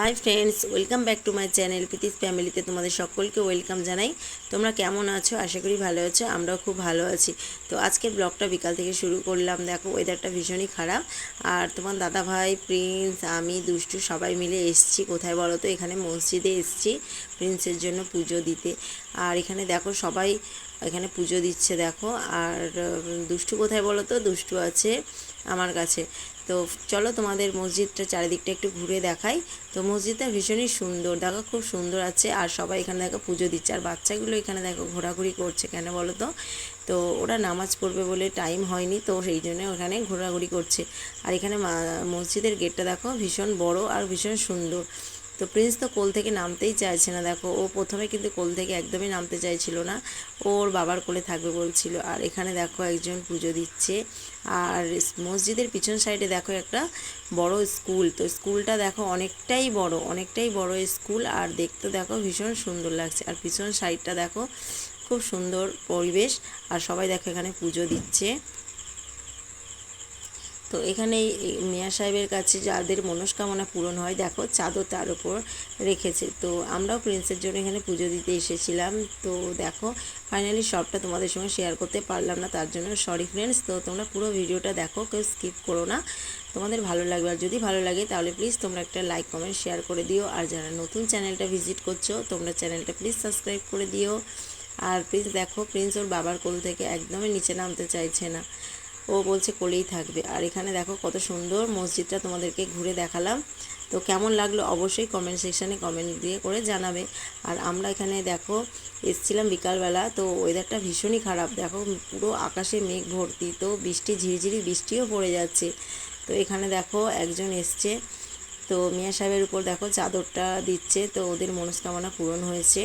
Hi friends, welcome back to my channel Preeti's ফ্যামিলিতে তোমাদের সকলকে ওয়েলকাম জানাই। তোমরা কেমন আছো? আশা করি ভালো আছো, আমরাও খুব ভালো আছি। তো আজকের ব্লগটা বিকাল থেকে শুরু করলাম। দেখো ওয়েদারটা ভীষণই খারাপ। আর তোমার দাদা ভাই প্রিন্স আমি, দুষ্টু সবাই মিলে এসছি। কোথায় বলো তো? এখানে মসজিদে এসছি প্রিন্সের জন্য পুজো দিতে। আর এখানে দেখো, সবাই এখানে পুজো দিচ্ছে, দেখো। আর দুষ্টু কোথায় বলো তো? দুষ্টু আছে আমার কাছে। তো চলো তোমাদের মসজিদটা চারিদিকটা একটু ঘুরে দেখাই। তো মসজিদটা ভীষণই সুন্দর, দেখো খুব সুন্দর আছে। আর সবাই এখানে দেখো পুজো দিচ্ছে। আর বাচ্চাগুলো এখানে দেখো ঘোরাঘুরি করছে কেন বলো তো? তো ওরা নামাজ পড়বে বলে টাইম হয়নি, তো সেই জন্য ওখানে ঘোরাঘুরি করছে। আর এখানে মসজিদের গেটটা দেখো ভীষণ বড় আর ভীষণ সুন্দর। তো প্রিন্স তো কোল থেকে নামতেই চাইছে না। দেখো, ও প্রথমে কিন্তু কোল থেকে একদমই নামতে চাইছিল না। ওর বাবার কোলে থাকবে বলছিল। আর এখানে দেখো একজন পুজো দিচ্ছে। আর মসজিদের পিছন সাইডে দেখো একটা বড় স্কুল। তো স্কুলটা দেখো অনেকটাই বড় অনেকটাই বড় স্কুল। আর দেখতে দেখো ভীষণ সুন্দর লাগছে। আর পিছন সাইডটা দেখো খুব সুন্দর পরিবেশ। আর সবাই দেখো এখানে পুজো দিচ্ছে। তো এখানে মিয়া সাহেবের কাছে যাদের মনস্কামনা পূরণ হয়, দেখো চাদর তার উপর রেখেছে। তো আমরাও প্রিন্সের জন্য এখানে পুজো দিতে এসেছিলাম। তো দেখো ফাইনালি সবটা তোমাদের সঙ্গে শেয়ার করতে পারলাম না, তার জন্য সরি ফ্রেন্ডস তো তোমরা পুরো ভিডিওটা দেখো, কেউ স্কিপ করো না। তোমাদের ভালো লাগবে, আর যদি ভালো লাগে তাহলে প্লিজ তোমরা একটা লাইক কমেন্ট শেয়ার করে দিও। আর যারা নতুন চ্যানেলটা ভিজিট করছ, তোমরা চ্যানেলটা প্লিজ সাবস্ক্রাইব করে দিও। আর প্লিজ দেখো প্রিন্স ওর বাবার কোল থেকে একদমই নিচে নামতে চাইছে না। ও বলছে কোলেই থাকবে। আর এখানে দেখো কত সুন্দর মসজিদটা তোমাদেরকে ঘুরে দেখালাম। তো কেমন লাগল অবশ্যই কমেন্ট সেকশানে কমেন্ট দিয়ে করে জানাবে। আর আমরা এখানে দেখো এসছিলাম বিকালবেলা, তো ওয়েদারটা ভীষণই খারাপ। দেখো পুরো আকাশে মেঘ ভর্তি, তো বৃষ্টি, ঝিরিঝিরি বৃষ্টিও পড়ে যাচ্ছে। তো এখানে দেখো একজন এসছে। তো মিয়া সাহেবের উপর দেখো চাদরটা দিচ্ছে, তো ওদের মনস্কামনা পূরণ হয়েছে।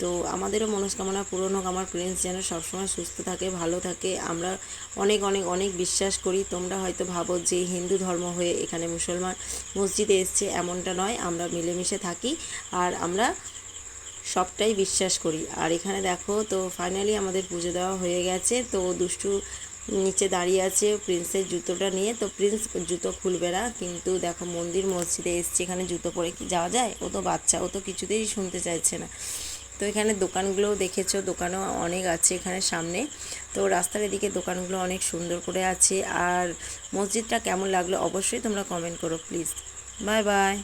তো আমাদেরও মনস্কামনা পূরণ হোক আমার প্রিন্স যেন সবসময় সুস্থ থাকে, ভালো থাকে। আমরা অনেক অনেক অনেক বিশ্বাস করি, তোমরা হয়তো ভাবো যে হিন্দু ধর্ম হয়ে এখানে মুসলমান মসজিদে এসছে, এমনটা নয়। আমরা মিলেমিশে থাকি আর আমরা সবটাই বিশ্বাস করি। আর এখানে দেখো, তো ফাইনালি আমাদের পুজো দেওয়া হয়ে গেছে, তো দুষ্টু নিচে দাঁড়িয়ে আছে প্রিন্সের জুতোটা নিয়ে। তো প্রিন্স জুতো খুলবে না, কিন্তু দেখো মন্দির মসজিদে এসছে, এখানে জুতো পরে কি যাওয়া যায়? ও তো বাচ্চা, ও তো কিছুতেই শুনতে চাইছে না। তো এখানে দোকানগুলোও দেখেছ, দোকানও অনেক আছে এখানে সামনে। তো রাস্তার এদিকে দোকানগুলো অনেক সুন্দর করে আছে। আর মসজিদটা কেমন লাগল অবশ্যই তোমরা কমেন্ট করো প্লিজ বাই বাই